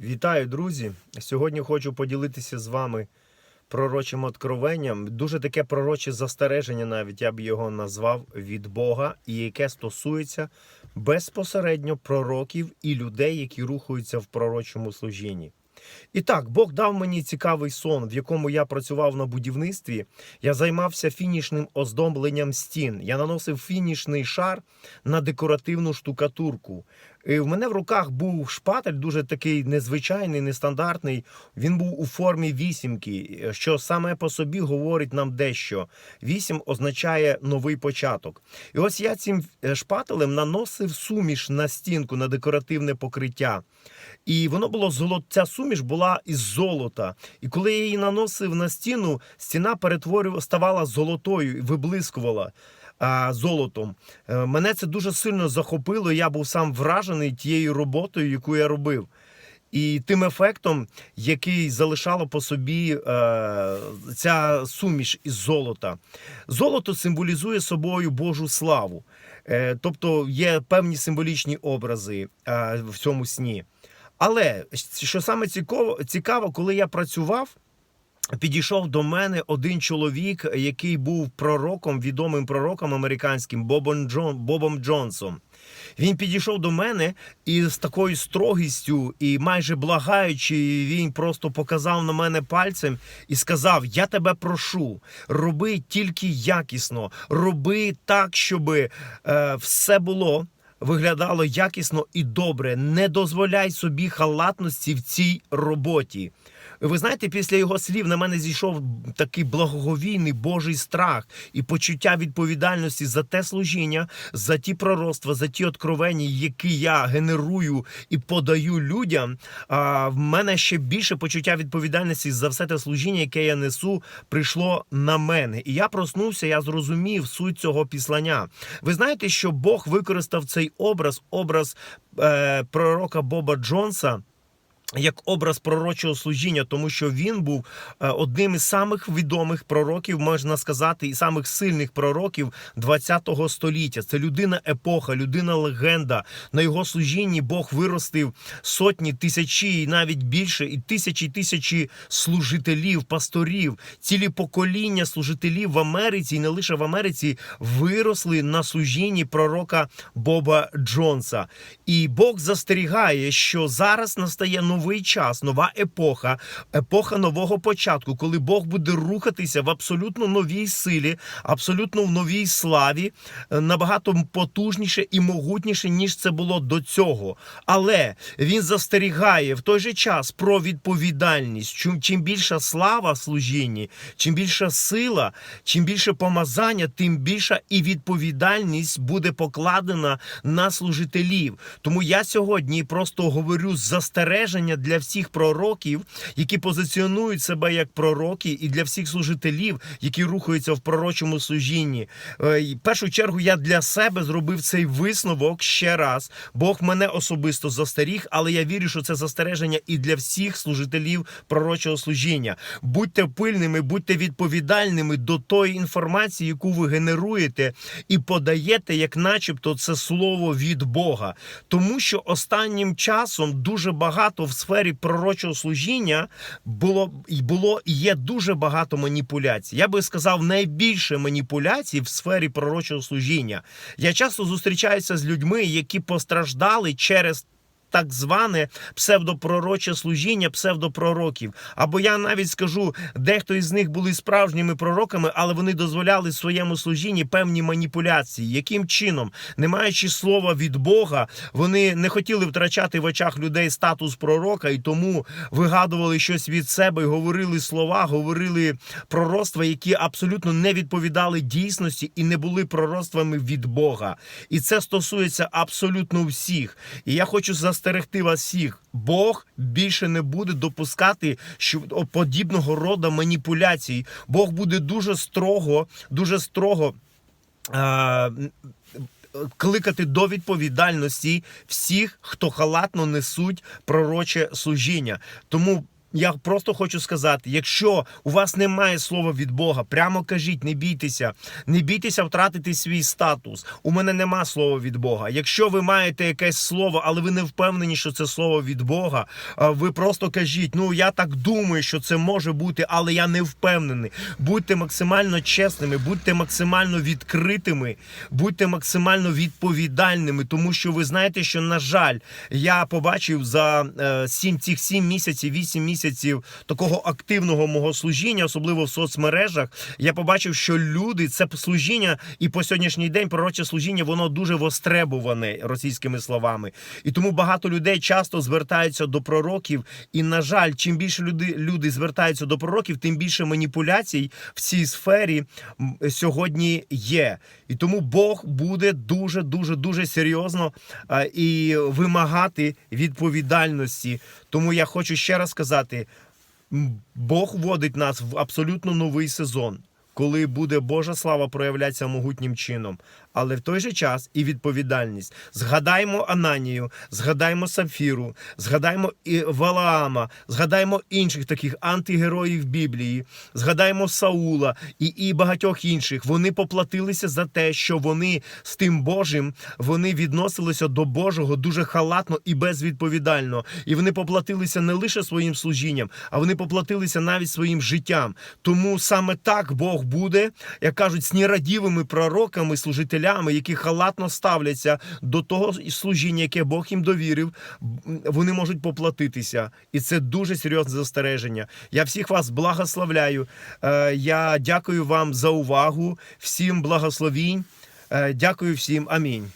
Вітаю, друзі! Сьогодні хочу поділитися з вами пророчим откровенням. Дуже таке пророче застереження, навіть я б його назвав від Бога, і яке стосується безпосередньо пророків і людей, які рухаються в пророчому служінні. І так, Бог дав мені цікавий сон, в якому я працював на будівництві. Я займався фінішним оздобленням стін. Я наносив фінішний шар на декоративну штукатурку. В мене в руках був шпатель, дуже такий незвичайний, нестандартний. Він був у формі вісімки, що саме по собі говорить нам дещо. Вісім означає новий початок. І ось я цим е, шпателем наносив суміш на стінку, на декоративне покриття. І воно було золо... ця суміш була із золота. І коли я її наносив на стіну, стіна перетворювала, ставала золотою і виблискувала золотом. Е, Мене це дуже сильно захопило. Я був сам вражений тією роботою, яку я робив. І тим ефектом, який залишала по собі е, ця суміш із золота. Золото символізує собою Божу славу. Е, тобто є певні символічні образи е, в цьому сні. Але що саме цікаво, цікаво, коли я працював, підійшов до мене один чоловік, який був пророком, відомим пророком американським Бобом, Джон, Бобом Джонсом. Він підійшов до мене і з такою строгістю, і майже благаючи, він просто показав на мене пальцем і сказав: Я тебе прошу, роби тільки якісно, роби так, щоб е, все було виглядало якісно і добре. Не дозволяй собі халатності в цій роботі. Ви знаєте, після його слів на мене зійшов такий благоговійний Божий страх і почуття відповідальності за те служіння, за ті пророцтва, за ті откровення, які я генерую і подаю людям. А в мене ще більше почуття відповідальності за все те служіння, яке я несу, прийшло на мене. І я проснувся, я зрозумів суть цього післання. Ви знаєте, що Бог використав цей образ, образ е, пророка Боба Джонса. Як образ пророчого служіння, тому що він був е, одним із самих відомих пророків, можна сказати, і самих сильних пророків ХХ століття. Це людина епоха, людина легенда. На його служінні Бог виростив сотні, тисячі, і навіть більше, і тисячі тисячі служителів, пасторів, цілі покоління служителів в Америці, і не лише в Америці, виросли на служінні пророка Боба Джонса. І Бог застерігає, що зараз настає новий час, нова епоха, епоха нового початку, коли Бог буде рухатися в абсолютно новій силі, абсолютно в новій славі, е, набагато потужніше і могутніше, ніж це було до цього. Але він застерігає в той же час про відповідальність. Чим, чим більша слава в служінні, чим більша сила, чим більше помазання, тим більша і відповідальність буде покладена на служителів. Тому я сьогодні просто говорю з застереження для всіх пророків, які позиціонують себе як пророки, і для всіх служителів, які рухаються в пророчому служінні. Е, В першу чергу я для себе зробив цей висновок ще раз. Бог мене особисто застеріг, але я вірю, що це застереження і для всіх служителів пророчого служіння. Будьте пильними, будьте відповідальними до тої інформації, яку ви генеруєте, і подаєте, як начебто, це слово від Бога. Тому що останнім часом дуже багато в сфері пророчого служіння було було і є дуже багато маніпуляцій. Я би сказав, найбільше маніпуляцій в сфері пророчого служіння. Я часто зустрічаюся з людьми, які постраждали через. Так зване псевдопророче служіння псевдопророків. Або я навіть скажу, дехто із них були справжніми пророками, але вони дозволяли своєму служінні певні маніпуляції. Яким чином, не маючи слова від Бога, вони не хотіли втрачати в очах людей статус пророка і тому вигадували щось від себе, і говорили слова, говорили пророцтва, які абсолютно не відповідали дійсності і не були пророцтвами від Бога. І це стосується абсолютно всіх. І я хочу застерегти вас всіх. Бог більше не буде допускати що подібного роду маніпуляцій. Бог буде дуже строго, дуже строго. Е Кликати до відповідальності всіх, хто халатно несуть пророче служіння. Тому я просто хочу сказати: якщо у вас немає слова від Бога, прямо кажіть, не бійтеся, не бійтеся втратити свій статус. У мене нема слова від Бога. Якщо ви маєте якесь слово, але ви не впевнені, що це слово від Бога, ви просто кажіть: ну я так думаю, що це може бути, але я не впевнений. Будьте максимально чесними, будьте максимально відкритими, будьте максимально відповідальними, тому що ви знаєте, що на жаль, я побачив за е, сім цих сім місяців, вісім місяців такого активного мого служіння, особливо в соцмережах. Я побачив, що люди це служіння, і по сьогоднішній день пророче служіння, воно дуже востребуване російськими словами. І тому багато людей часто звертаються до пророків. І на жаль, чим більше люди, люди звертаються до пророків, тим більше маніпуляцій в цій сфері сьогодні є. І тому Бог буде дуже, дуже, дуже серйозно і вимагати відповідальності. Тому я хочу ще раз сказати: Бог вводить нас в абсолютно новий сезон. Коли буде Божа слава проявлятися могутнім чином, але в той же час і відповідальність. Згадаймо Ананію, згадаймо Сапфіру, згадаймо і Валаама, згадаймо інших таких антигероїв Біблії, згадаймо Саула і, і багатьох інших. Вони поплатилися за те, що вони з тим Божим вони відносилися до Божого дуже халатно і безвідповідально. І вони поплатилися не лише своїм служінням, а вони поплатилися навіть своїм життям. Тому саме так Бог буде, як кажуть, з нерадівими пророками, служителями, які халатно ставляться до того служіння, яке Бог їм довірив, вони можуть поплатитися. І це дуже серйозне застереження. Я всіх вас благословляю. Е, Я дякую вам за увагу, всім благословінь. Е, Дякую всім. Амінь.